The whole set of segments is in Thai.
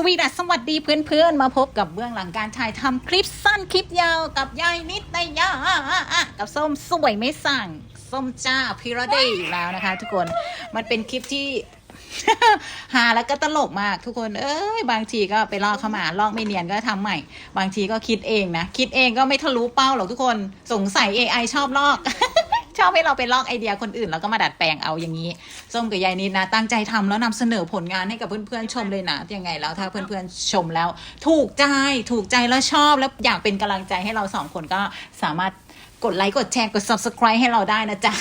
สวีดัสสวัสดีเพื่อนๆ มาพบกับเบื้องหลังการถ่ายทำคลิปสั้นคลิปยาวกับยายนิดในยากับส้มสวยไม่สั่ง ส้มจ้าพิรเดย์อยู่แล้วนะคะ ทุกคนมันเป็นคลิปที่หาแล้วก็ตลกมากทุกคน เอ้ยบางทีก็ไปลอกเข้ามาลอกไม่เนียนก็ทำใหม่ บางทีก็คิดเองนะ คิดเองก็ไม่ทะลุเป้าหรอกทุกคนสงสัย AI ชอบลอก ชอบให้เราไปลอกไอเดียคนอื่นแล้วก็มาดัดแปลงเอาอย่างนี้ส้มกับยายนิดนะ ตั้งใจทำแล้วนำเสนอผลงานให้กับเพื่อนๆชมเลยนะยังไงแล้วถ้าเพื่อนๆชมแล้ว ถูกใจถูกใจแล้วชอบแล้วอยากเป็นกำลังใจให้เราสองคนก็สามารถกดไลค์กดแชร์กด subscribe ให้เราได้นะจ๊ะ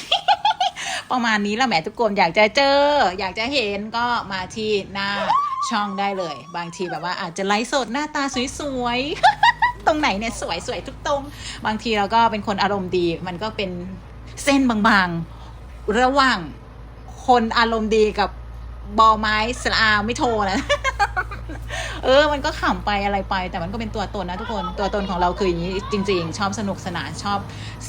ประมาณนี้แหละแหมทุกคนอยากจะเจอ อยากจะเห็นก็มาที่หน้าช่องได้เลย บางทีแบบว่าอาจจะไลฟ์สดหน้าตาสวยๆ ตรงไหนเนี่ยสวยๆทุกตรง บางทีเราก็เป็นคนอารมณ์ดี มันก็เป็น เส้นบางๆ ระหว่างคนอารมณ์ดีกับบอไม้สลาไม่โทรนะ เออ มันก็ขำไปอะไรไป แต่มันก็เป็นตัวตนนะทุกคน ตัวตนของเราคืออย่างนี้จริง ๆ ชอบสนุกสนานชอบ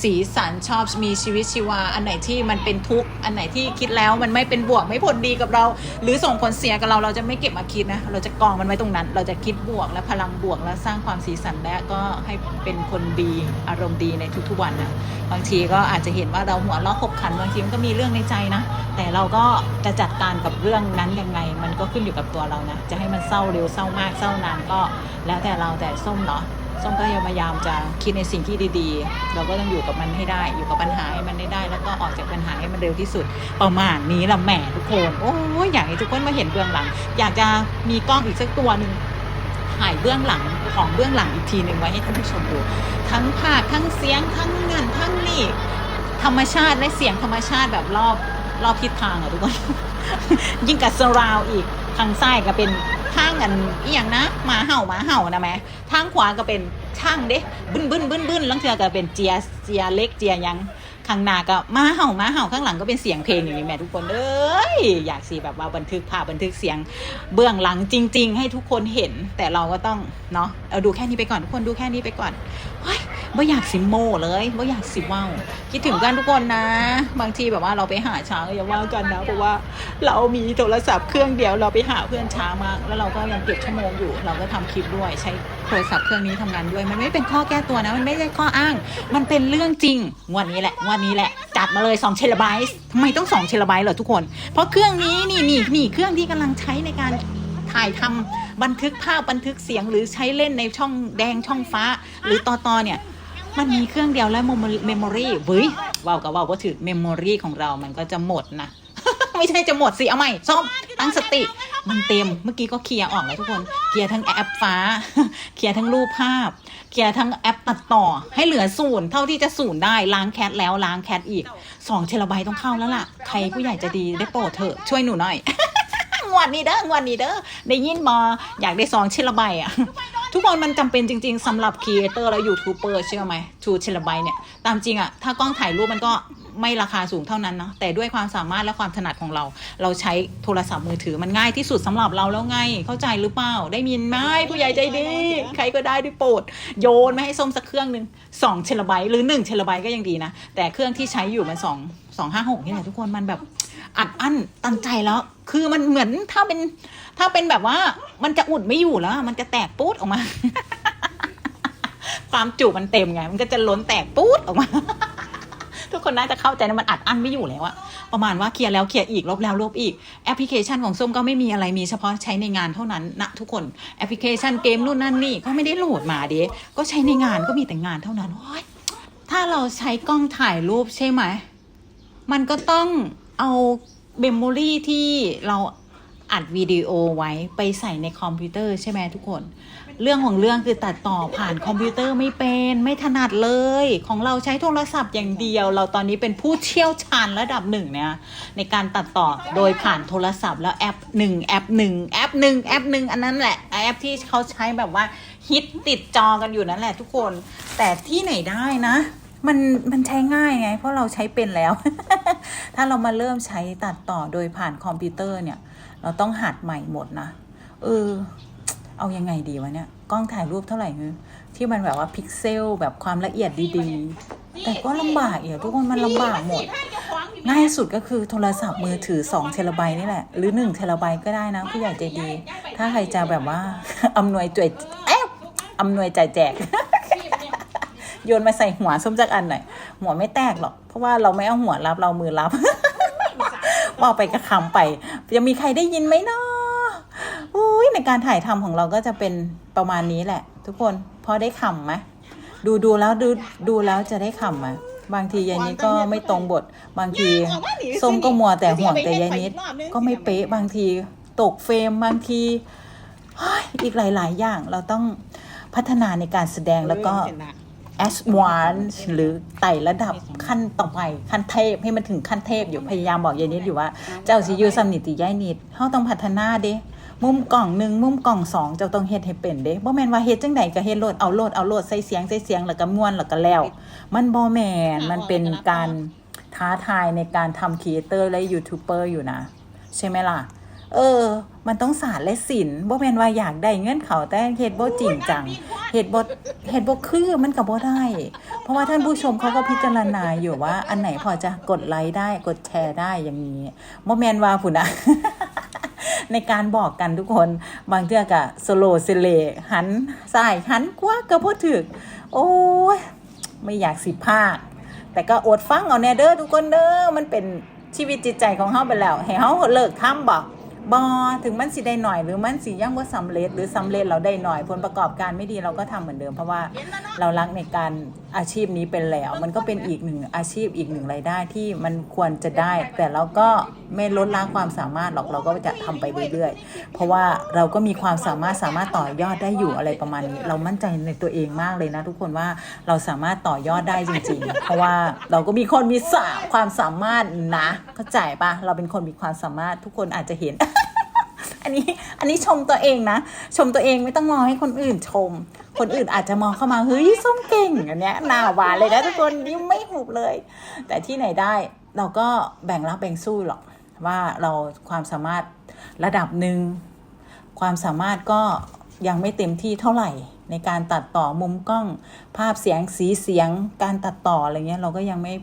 สีสันชอบมีชีวิตชีวา อันไหนที่มันเป็นทุกข์อันไหนที่คิดแล้วมันไม่เป็นบวกไม่ผลดีกับเรา หรือส่งผลเสียกับเราเราจะไม่เก็บมาคิดนะ เราจะกองมันไว้ตรงนั้น เราจะคิดบวกและพลังบวกและสร้างความสีสันและก็ให้เป็นคนดีอารมณ์ดีในทุกๆวันนะบางทีก็อาจจะเห็นว่าเราหัวเราะขบขันบางทีมันก็มีเรื่องในใจนะแต่เราก็จะจัดการกับเรื่องนั้นยังไง มันก็ขึ้นอยู่กับตัวเรานะจะให้มันเศร้าเร็วเศร้ามากเศร้านานก็แล้วแต่เราแต่ส้มเนาะส้มก็พยายามจะคิดในสิ่งที่ดีๆ เราก็ต้องอยู่กับมันให้ได้ อยู่กับปัญหาให้มันได้ได้ แล้วก็ออกจากปัญหาให้มันเร็วที่สุด ประมาณนี้ละแหมทุกคน โอ้ยอยากให้ทุกคนมาเห็นเบื้องหลัง อยากจะมีกล้องอีกสักตัวหนึ่งถ่ายเบื้องหลังของเบื้องหลังอีกทีหนึ่งไว้ให้ท่านผู้ชมดู ทั้งภาพทั้งเสียงทั้งงินทั้งนี่ธรรมชาติและเสียงธรรมชาติแบบรอบรอบทิศทางอะทุกคน ยิ่งกับสราวอีกทางซ้ายก็เป็น ทางกันอีอย่างนะหมาเห่าหมาเห่านะแม่ทางขวาก็เป็นช่างเด้บึ้นบึ้นบึ้นบึ้นลังเทือก็เป็นเจียเจียเล็กเจียยังข้างหน้าก็มาเห่ามาเห่าข้างหลังก็เป็นเสียงเพลงอย่างนี้แม่ทุกคนเอ้ยอยากสิแบบว่าบันทึกภาพบันทึกเสียงเบื้องหลังจริง ๆ ให้ทุกคนเห็น แต่เราก็ต้องเนาะเอาดูแค่นี้ไปก่อนทุกคนดูแค่นี้ไปก่อนเฮ้ย ไม่อยากสิโมเลยไม่อยากสิเว้าคิดถึงกันทุกคนนะ บางทีแบบว่าเราไปหาช้าก็อย่าว่ากันนะเพราะว่าเรามีโทรศัพท์เครื่องเดียวเราไปหาเพื่อนช้ามาก แล้วเราก็ยังเก็บชั่วโมงอยู่ เราก็ทำคลิปด้วยใช้โทรศัพท์เครื่องนี้ทำงานด้วย มันไม่เป็นข้อแก้ตัวนะ มันไม่ใช่ข้ออ้าง มันเป็นเรื่องจริงงวันนี้แหละงวันนี้แหละจัดมาเลย2เทราไบต์ทำไมต้อง2เทราไบต์เหรอทุกคน เพราะเครื่องนี้นี่นี่นี่เครื่องที่กำลังใช้ในการถ่ายทำบันทึกภาพบันทึกเสียงหรือใช้เล่นในช่องแดงช่องฟ้า หรือต่อต่อเนี่ย มันมีเครื่องเดียวแล้วเมมโมรีเฮ้ยว้าวกับว้าวว่าถือเมมโมรีของเรามันก็จะหมดนะ ไม่ใช่จะหมดสิ เอาใหม่ส้มตั้งสติ มันเต็ม เมื่อกี้ก็เคลียร์ออกแล้วทุกคน เคลียร์ทั้งแอปฟ้า เคลียร์ทั้งรูปภาพ เคลียร์ทั้งแอปตัดต่อ ให้เหลือศูนย์เท่าที่จะศูนย์ได้ ล้างแคทแล้วล้างแคทอีก2เทราไบต์ต้องเข้าแล้วล่ะ ใครผู้ใหญ่จะดีได้โปรดเถอะ ช่วยหนูหน่อยงวดนี้เด้องวดนี้เด้อ ได้ยินมาอยากได้สองเชลไบต์อะ ทุกคนมันจำเป็นจริง ๆสำหรับครีเอเตอร์และยูทูบเบอร์เชื่อไหมทูเชลไบเนี่ย ตามจริงอะถ้ากล้องถ่ายรูปมันก็ ไม่ราคาสูงเท่านั้นเนาะแต่ด้วยความสามารถและความถนัดของเรา เราใช้โทรศัพท์มือถือมันง่ายที่สุดสำหรับเราแล้วไงเข้าใจหรือเปล่าได้ยินไหมผู้ใหญ่ใจดี ใครก็ได้ด้วยโปรดโยนไม่ให้ส้มสักเครื่องหนึ่งสองเชลไบต์หรือหนึ่งเชลไบต์ก็ยังดีนะ แต่เครื่องที่ใช้อยู่มันสองสองห้าหกนี่แหละทุกคนมันแบบอัดอั้นตั้งใจแล้ว คือมันเหมือนถ้าเป็นถ้าเป็นแบบว่ามันจะอุดไม่อยู่แล้ว มันจะแตกปูดออกมา ความจุมันเต็มไง มันก็จะล้นแตกปูดออกมา ทุกคนน่าจะเข้าใจนะมันอัดอั้นไม่อยู่แล้วอะประมาณว่าเคลียร์แล้วเคลียร์อีกลบแล้วลบอีกแอปพลิเคชันของส้มก็ไม่มีอะไรมีเฉพาะใช้ในงานเท่านั้นนะทุกคนแอปพลิเคชันเกมนู่นนั่นนี่ก็ไม่ได้โหลดมาเด้ก็ใช้ในงานก็มีแต่งานเท่านั้นโอ๊ยถ้าเราใช้กล้องถ่ายรูปใช่ไหม มันก็ต้องเอาเมมโมรีที่เราอัดวิดีโอไว้ไปใส่ในคอมพิวเตอร์ใช่ไหมทุกคน เรื่องของเรื่องคือตัดต่อผ่านคอมพิวเตอร์ไม่เป็นไม่ถนัดเลย ของเราใช้โทรศัพท์อย่างเดียว เราตอนนี้เป็นผู้เชี่ยวชาญระดับหนึ่งเนี่ยในการตัดต่อโดยผ่านโทรศัพท์แล้วแอปหนึ่งแอปหนึ่งแอปหนึ่งแอปหนึ่งอันนั้นแหละแอปที่เขาใช้แบบว่าฮิตติดจอกันอยู่นั่นแหละทุกคน แต่ที่ไหนได้นะมันมันใช้ง่ายไง เพราะเราใช้เป็นแล้ว ถ้าเรามาเริ่มใช้ตัดต่อโดยผ่านคอมพิวเตอร์เนี่ย เราต้องหัดใหม่หมดนะเออ เอายังไงดีวะเนี่ย กล้องถ่ายรูปเท่าไหร่เงี้ยที่มันแบบว่าพิกเซลแบบความละเอียดดีๆ แต่ก็ลำบากอีกอะทุกคนมันลำบากหมด ง่ายสุดก็คือโทรศัพท์มือถือ2เทราไบต์นี่แหละ หรือ1เทราไบต์ก็ได้นะ ผู้ใหญ่ใจดี ถ้าใครจะแบบว่า อำนวยจ่วยเอ๊ะอำนวยจ่ายแจก โยนมาใส่หัวส้มจักอันหน่อยหัวไม่แตกหรอก เพราะว่าเราไม่เอาหัวรับเรามือรับ ว่าไปกระคำไป จะมีใครได้ยินไหมเนาะอุ้ย ในการถ่ายทำของเราก็จะเป็นประมาณนี้แหละ ทุกคนพอได้ขำไหมดูดูแล้วดูดูแล้วจะได้ขำไหมบางทียายนิดก็ไม่ตรงบท บางทีส้มก็มัวแต่ห่วงแต่ยายนิดก็ไม่เป๊ะบางทีตกเฟรมบางทีอีกหลาย ๆ อย่างเราต้องพัฒนาในการแสดงแล้วก็ a d v a n c e หรือไต่ระดับขั้นต่อไปขั้นเทพให้มันถึงขั้นเทพอยู่พยายามบอกยายนิดอยู่ว่า เจ้าสิยูซัมนิติยายนิดเฮาต้องพัฒนาเด้ มุมกล่องหนึ่งมุมกล่องสองเจ้าต้องเฮ็ดให้เป็นเด้บ่แม่นว่าเฮ็ดจังไดก็เฮ็ดโลดเอาโลดเอาโลดใส่เสียงใส่เสียงแล้วก็ม่วนแล้วก็แล้ว มันบ่แม่นมันเป็นการท้าทายในการทำครีเอเตอร์และยูทูบเบอร์อยู่นะ ใช่ไหมล่ะ เออ มันต้องศาสตร์และศิลป์บ่แม่นว่าอยากได้เงื่อนเขาแต่เฮ็ดบ่จริงจังเฮ็ดบ่เฮ็ดบ่คือมันก็บ่ได้ เพราะว่าท่านผู้ชมเขาก็พิจารณาอยู่ว่า อันไหนพอจะกดไลค์ได้กดแชร์ได้อย่างนี้บ่แม่นว่าพุ่นนะ ในการบอกกันทุกคนบางเทื่อก็สโลเซเลหันสายหันกวาก็บ่ถึก โอ้ยไม่อยากสิพาดแต่ก็อดฟังเอาแน่เด้อทุกคนเด้อมันเป็นชีวิตจิตใจของเฮาไปแล้ว ให้เฮาเลิกทำบอก บ่ถึงมันสิได้หน่อยหรือมันสิยังบ่สำเร็จ หรือสำเร็จเราได้หน่อยผลประกอบการไม่ดีเราก็ทำเหมือนเดิม เพราะว่าเรารักในการอาชีพนี้เป็นแล้ว มันก็เป็นอีกหนึ่งอาชีพอีกหนึ่งรายได้ที่มันควรจะได้ แต่เราก็ไม่ลดละความสามารถหรอกเราก็จะทำไปเรื่อยๆ เพราะว่าเราก็มีความสามารถสามารถต่อยอดได้อยู่อะไรประมาณนี้ เรามั่นใจในตัวเองมากเลยนะ ทุกคนว่าเราสามารถต่อยอดได้จริง ๆ เพราะว่าเราก็มีคนมีสาความสามารถนะเข้าใจปะเราเป็นคนมีความสามารถทุกคนอาจจะเห็น อันนี้อันนี้ชมตัวเองนะ ชมตัวเองไม่ต้องรอให้คนอื่นชม คนอื่นอาจจะมองเข้ามาเฮ้ยส้มเก่งอันเนี้ยหน้าหวานเลยนะทุกคนยิ้มไม่หุบเลย แต่ที่ไหนได้เราก็แบ่งรับแบ่งสู้หรอกว่าเราความสามารถระดับหนึ่งความสามารถก็ยังไม่เต็มที่เท่าไหร่ ในการตัดต่อมุมกล้องภาพเสียงสีเสียงการตัดต่ออะไรเงี้ยเราก็ยังไม่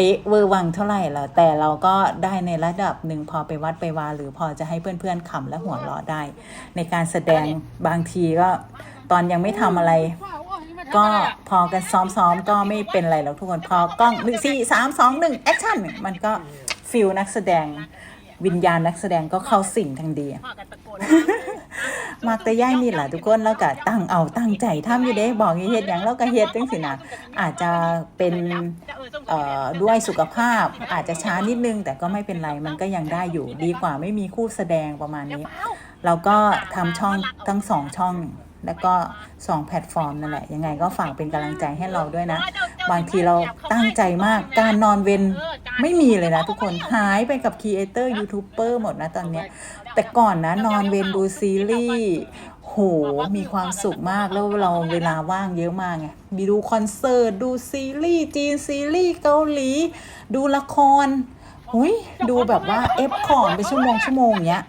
เป๊ะเวอร์วังเท่าไหร่ละแต่เราก็ได้ในระดับหนึ่งพอไปวัดไปวา หรือพอจะให้เพื่อนๆขำและหัวเราะได้ ในการแสดงบางทีก็ตอนยังไม่ทำอะไร ก็พอกันซ้อมๆก็ไม่เป็นไรหรอกทุกคนพอกล้องหนึ่งสี่สามสองหนึ่งแอคชั่นมันก็ฟิลนักแสดง วิญญาณนักแสดงก็เข้าสิ่งทางดีมากแต่ย่ายนี่แหละทุกคนแล้วก็ตั้งเอาตั้งใจทำอยู่เด้บอกให้เฮ็ดหยังแล้วก็เฮ็ดจังสินะอาจจะเป็นเอ่อด้วยสุขภาพอาจจะช้านิดนึง แต่ก็ไม่เป็นไรมันก็ยังได้อยู่ดีกว่าไม่มีคู่แสดงประมาณนี้ เราก็ทำช่องทั้งสองช่อง แล้วก็สองแพลตฟอร์มนั่นแหละ ยังไงก็ฝากเป็นกำลังใจให้เราด้วยนะ บางทีเราตั้งใจมาก การนอนเวนไม่มีเลยนะทุกคน หายไปกับครีเอเตอร์ยูทูบเบอร์หมดนะตอนเนี้ย แต่ก่อนนะนอนเวนดูซีรีส์โห มีความสุขมากแล้วเราเวลาว่างเยอะมากไงมีดูคอนเสิร์ต ดูซีรีส์จีนซีรีส์เกาหลี ดูละครหุยดูแบบว่าเอฟคอร์ไปชั่วโมงชั่วโมงเนี้ย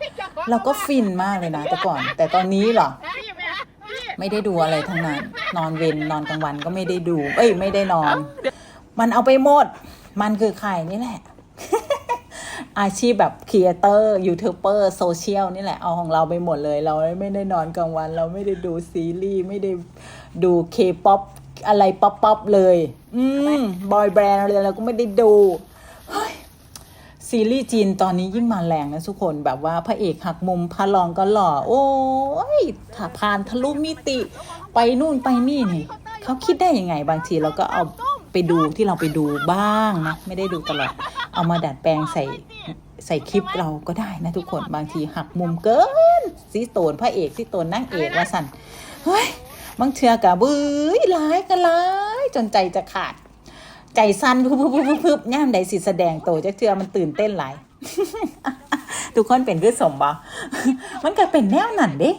เราก็ฟินมากเลยนะแต่ก่อน แต่ตอนนี้เหรอ ไม่ได้ดูอะไรทั้งนั้น นอนเวนนอนกลางวันก็ไม่ได้ดู เอ้ยไม่ได้นอน มันเอาไปหมด มันคือใครนี่แหละ อาชีพแบบครีเอเตอร์ยูทูบเบอร์โซเชียลนี่แหละเอาของเราไปหมดเลย เราไม่ได้นอนกลางวัน เราไม่ได้ดูซีรีส์ไม่ได้ดูเคป๊อปอะไรป๊อปป๊อปเลย อืมบอยแบรนด์อะไรเราก็ไม่ได้ดูเฮ้ย ซีรีส์จีนตอนนี้ยิ่งมาแรงนะทุกคนแบบว่าพระเอกหักมุมพระรองก็หล่อ โอ้ยถ้าผ่านทะลุมิติไปนู่นไปนี่นี่เขาคิดได้ยังไงบางทีเราก็เอาไปดูที่เราไปดูบ้างนะ ไม่ได้ดูตลอด เอามาดัดแปลงใส่ใส่คลิปเราก็ได้นะทุกคนบางทีหักมุมเกินซีโตนพระเอกซีโตนนางเอกว่าสันเฮ้ยบางเทือกะบื้อร้ายกันร้ายจนใจจะขาด ใจสั้นพึบพึบพึบพึบย่ามใดสิแสดงโตจักเทือมันตื่นเต้นหลายทุกคนเป็นคือสมบ่มันก็เป็นแนวนั่นเด้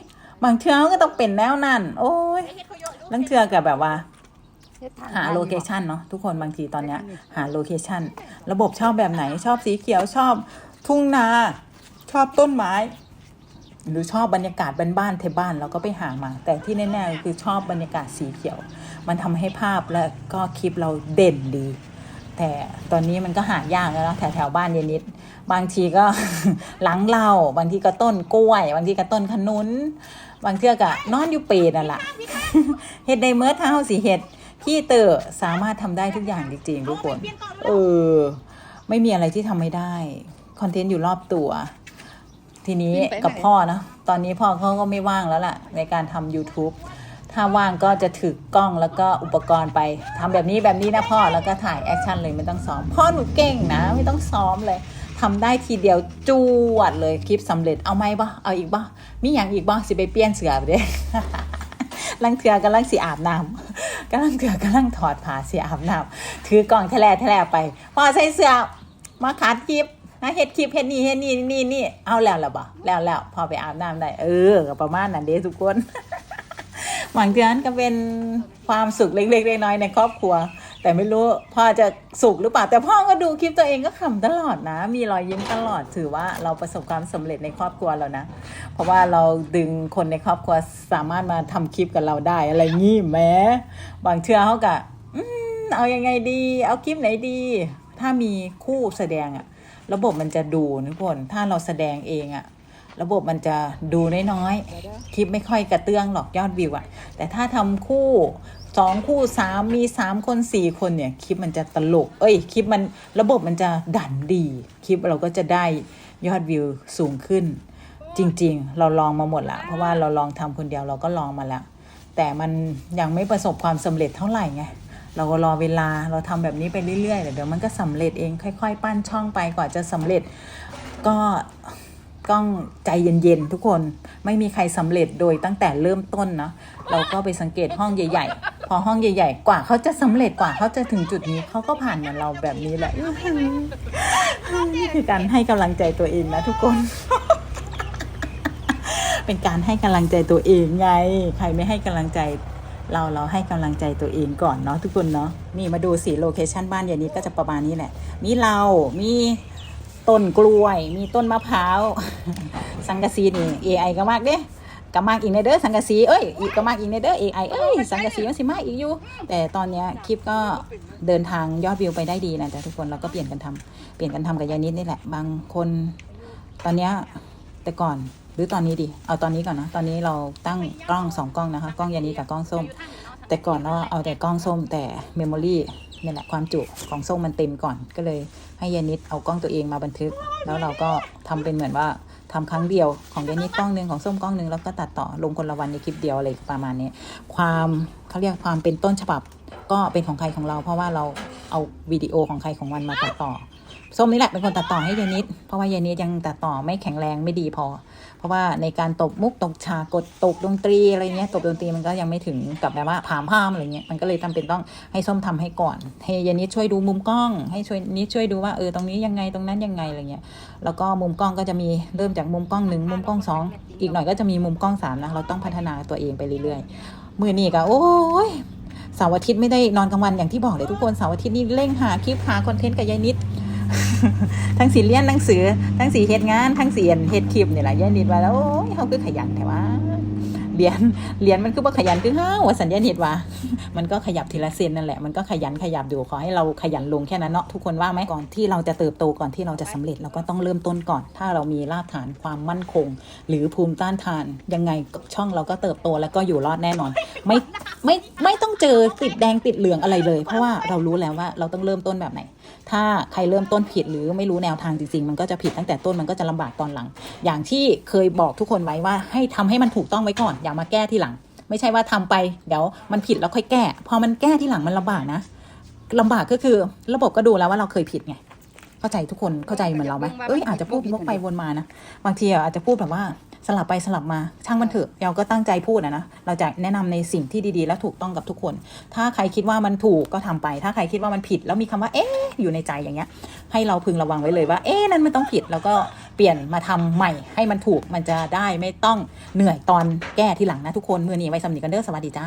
บางเทือก็ต้องเป็นแนวนั่น โอ้ยบางเทือกับแบบว่า หาโลเคชันเนาะทุกคนบางทีตอนเนี้ย หาโลเคชันระบบชอบแบบไหนชอบสีเขียวชอบทุ่งนา ชอบต้นไม้ หรือชอบบรรยากาศบ้านๆเทบ้านเราก็ไปหามา แต่ที่แน่ๆคือชอบบรรยากาศสีเขียว มันทำให้ภาพและก็คลิปเราเด่นดี แต่ตอนนี้มันก็หายากแล้วนะแถวแถวๆบ้านเยนิด บางทีก็หลังเหล้าบางทีก็ต้นกล้วย บางทีก็ต้นขนุน บางเทือก็นอนอยู่เปรตนั่นแหละเฮ็ดได้เมื่อเท่าสิเฮ็ดพี่เตอร์สามารถทำได้ทุกอย่างจริงๆทุกคน เออ ไม่มีอะไรที่ทำไม่ได้ คอนเทนต์อยู่รอบตัว ทีนี้กับพ่อเนอะตอนนี้พ่อเขาก็ไม่ว่างแล้วล่ะ ในการทำ YouTube ถ้าว่างก็จะถือกล้องแล้วก็อุปกรณ์ไปทำแบบนี้แบบนี้นะพ่อแล้วก็ถ่ายแอคชั่นเลยไม่ต้องซ้อม พ่อหนูเก่งนะ ไม่ต้องซ้อมเลยทำได้ทีเดียวจวดเลยคลิปสำเร็จเอาไหมบ่เอาอีกบ่มีอย่างอีกบ่สิไปเปลี่ยนเสือไปเด้ลังเถือกำลังสีอาบน้ำกำลังเถือกำลังถอดผ้าสีอาบน้ำถือกล่องแทะแลแทะแลไป พอใส่เสื้อมาขาดคลิป นะเฮ็ดคลิปเฮ็ดนี่เฮ็ดนี่นี่นี่เอาแล้วล้วบ่แล้วแล้วพอไปอาบน้ำได้ เออก็ประมาณนั้นเด้ทุกคนบางทีนั้นก็เป็นความสุขเล็กๆน้อยๆในครอบครัว แต่ไม่รู้พ่อจะสุขหรือเปล่าแต่พ่อก็ดูคลิปตัวเองก็ขำตลอดนะ มีรอยยิ้มตลอดถือว่าเราประสบความสำเร็จในครอบครัวแล้วนะ เพราะว่าเราดึงคนในครอบครัวสามารถมาทำคลิปกับเราได้อะไรงี้แม้บางเชื่อเขากะเอายังไงดี เอาคลิปไหนดี ถ้ามีคู่แสดงอะ ระบบมันจะดูทุกคนถ้าเราแสดงเองอะระบบมันจะดูน้อยๆ คลิปไม่ค่อยกระเตื้องหรอกยอดวิวอะแต่ถ้าทำคู่สองคู่สามมีสามคนสี่คนเนี่ย คลิปมันจะตลก เอ้ย คลิปมันระบบมันจะดันดี คลิปเราก็จะได้ยอดวิวสูงขึ้น จริง ๆ เราลองมาหมดละเพราะว่าเราลองทำคนเดียวเราก็ลองมาแล้วแต่มันยังไม่ประสบความสำเร็จเท่าไหร่ไง เราก็รอเวลาเราทำแบบนี้ไปเรื่อยๆเดี๋ยวมันก็สำเร็จเองค่อย ๆ ปั้นช่องไปกว่าจะสำเร็จก็ต้องใจเย็นๆทุกคนไม่มีใครสำเร็จโดยตั้งแต่เริ่มต้นเนาะเราก็ไปสังเกตห้องใหญ่ ๆ พอห้องใหญ่ ๆ กว่าเขาจะสำเร็จกว่าเขาจะถึงจุดนี้เขาก็ผ่านเหมือนเราแบบนี้แหละนี่คือการให้กำลังใจตัวเองนะทุกคน เป็นการให้กำลังใจตัวเองไง ใครไม่ให้กำลังใจ เราเราให้กำลังใจตัวเองก่อนเนาะทุกคนเนาะนี่มาดูสิโลเคชันบ้านอย่างนี้ก็จะประมาณนี้แหละ มีเรา มีต้นกล้วย มีต้นมะพร้าว สังกะสีนี่ AI ก็มากเด้ก็มากอีกในเด้อสังกะสีเอ้ยอีกก็มากอีกในเด้อ AI เอ้ยสังกะสีมันสิมากอีกอยู่ แต่ตอนเนี้ยคลิปก็เดินทางยอดวิวไปได้ดีนะแต่ทุกคนเราก็เปลี่ยนกันทำเปลี่ยนกันทำกับยายนิดนี่แหละ บางคน ตอนเนี้ยแต่ก่อน รือตอนนี้ดิ เอาตอนนี้ก่อนนะ ตอนนี้เราตั้งกล้องสองกล้องนะคะ กล้องยานี้กับกล้องส้ม แต่ก่อนเราเอาแต่กล้องส้มแต่เมมโมรี่นี่แหละความจุของส้มมันเต็มก่อน ก็เลยให้ยานิดเอากล้องตัวเองมาบันทึก แล้วเราก็ทำเป็นเหมือนว่าทำครั้งเดียวของยานิดกล้องหนึ่งของส้มกล้องหนึ่งแล้วก็ตัดต่อลงคนละวันในคลิปเดียวอะไรประมาณนี้ ความเขาเรียกความเป็นต้นฉบับก็เป็นของใครของเรา เพราะว่าเราเอาวิดีโอของใครของมันมาตัดต่อส้มนี่แหละเป็นคนตัดต่อให้ยานิดเพราะว่ายานิดยังตัดต่อไม่แข็งแรงไม่ดีพอ เพราะว่าในการตบมุกตกฉากกดตกดนตรีอะไรเงี้ยตบดนตรีมันก็ยังไม่ถึงกับแบบว่าผามพามอะไรเงี้ยมันก็เลยจำเป็นต้องให้ส้มทำให้ก่อนให้ยายนิดช่วยดูมุมกล้อง ให้ช่วยนิดช่วยดูว่าเออตรงนี้ยังไงตรงนั้นยังไงอะไรเงี้ยแล้วก็มุมกล้องก็จะมีเริ่มจากมุมกล้องหนึ่งมุมกล้องสองอีกหน่อยก็จะมีมุมกล้องสามนะเราต้องพัฒนาตัวเองไปเรื่อยๆมือนี้ก็โอ้ยเสาร์อาทิตย์ไม่ได้นอนกลางวันอย่างที่บอกเลยทุกคนเสาร์อาทิตย์นี่เร่งหาคลิปหาคอนเทนต์กับยายนิด ทั้งสีเรียนหนังสือทั้งสีเฮ็ดงานทั้งสีเฮ็ดคลิปนี่แหละยายนิดว่าแล้วโอ้ยเขาคือขยันแต่ว่าเรียนเรียนมันคือว่าขยันคือเฮ้าวสัญญาณเห็ดว่า มันก็ขยับทีละเซนนั่นแหละมันก็ขยันขยับอยู่ขอให้เราขยันลงแค่นั้นเนาะทุกคนว่าไหมก่อนที่เราจะเติบโตก่อนที่เราจะสำเร็จเราก็ต้องเริ่มต้นก่อน ถ้าเรามีรากฐานความมั่นคง หรือภูมิต้านทาน ยังไงช่องเราก็เติบโตแล้วก็อยู่รอดแน่นอน ไม่ไม่ไม่ต้องเจอติดแดงติดเหลืองอะไรเลย เพราะว่าเรารู้แล้วว่าเราต้องเริ่มต้นแบบไหน ถ้าใครเริ่มต้นผิดหรือไม่รู้แนวทางจริงๆ มันก็จะผิดตั้งแต่ต้นมันก็จะลำบากตอนหลัง อย่างที่เคยบอกทุกคนไว้ว่าให้ทำให้มันถูกต้องไว้ก่อน อย่ามาแก้ที่หลัง ไม่ใช่ว่าทำไปเดี๋ยวมันผิดแล้วค่อยแก้ พอมันแก้ที่หลังมันลำบากนะลำบากก็คือระบบก็ดูแล้วว่าเราเคยผิดไงเข้าใจทุกคนเข้าใจเหมือนเราไหมเอ้ยอาจจะพูดวกไปวนมานะบางทีอะอาจจะพูดแบบว่า สลับไปสลับมาช่างมันเถอะเราก็ตั้งใจพูดนะนะเราจะแนะนำในสิ่งที่ดีๆ และถูกต้องกับทุกคน ถ้าใครคิดว่ามันถูกก็ทำไป ถ้าใครคิดว่ามันผิด แล้วมีคำว่าเอ๊ะอยู่ในใจอย่างเงี้ย ให้เราพึงระวังไว้เลยว่า เอ๊ะนั่นมันต้องผิดแล้วก็เปลี่ยนมาทำใหม่ ให้มันถูกมันจะได้ไม่ต้องเหนื่อยตอนแก้ทีหลังนะทุกคนมือนี้ไว้สำนีกันเด้อสวัสดีจ้า